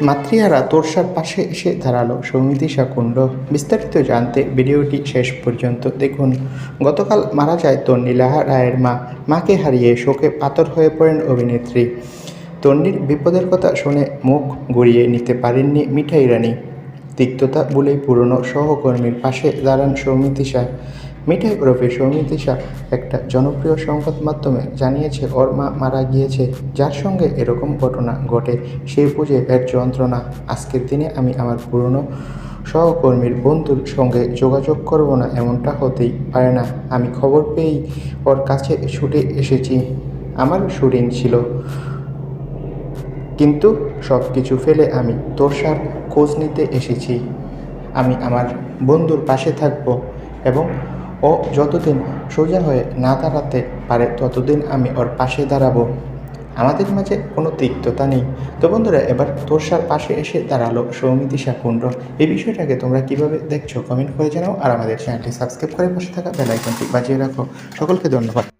মাতৃহারা তোরসার পাশে এসে দাঁড়াল। সৌমিতিশা কুণ্ড বিস্তারিত জানতে ভিডিওটি শেষ পর্যন্ত দেখুন। গতকাল মারা যায় তন্নিলাহা রায়ের মা। মাকে হারিয়ে শোকে পাথর হয়ে পড়েন অভিনেত্রী। তন্নির বিপদের কথা শুনে মুখ গড়িয়ে নিতে পারেননি মিঠাই রানী। তিক্ততা বলেই পুরনো সহকর্মীর পাশে দাঁড়ান সৌমিতিশা মিঠাই ওরফে সৌমিতিশা একটা জনপ্রিয় সংবাদ মাধ্যমে জানিয়েছে ওর মা মারা গিয়েছে। যার সঙ্গে এরকম ঘটনা ঘটে সেই বুঝে এর যন্ত্রণা। আজকের দিনে আমি আমার পুরনো সহকর্মীর বন্ধুর সঙ্গে যোগাযোগ করব না, এমনটা হতেই পারে না। আমি খবর পেয়েই ওর কাছে ছুটে এসেছি। আমার শুটিং ছিল। কিন্তু সব কিছু ফেলে আমি তোষার খোঁজ নিতে এসেছি। আমি আমার বন্ধুর পাশে থাকব এবং ও যতদিন সোজা হয়ে না দাঁড়াতে পারে, ততদিন আমি ওর পাশে দাঁড়াবো। আমাদের মাঝে কোনো তিক্ততা নেই। তো বন্ধুরা, এবার তোরসার পাশে এসে দাঁড়াল সৌমিতি শাকুণ্ড এই বিষয়টাকে তোমরা কীভাবে দেখছ কমেন্ট করে জানাও আর আমাদের চ্যানেলটি সাবস্ক্রাইব করে পাশে থাকা বেলাইকনটি বাজিয়ে রাখো। সকলকে ধন্যবাদ।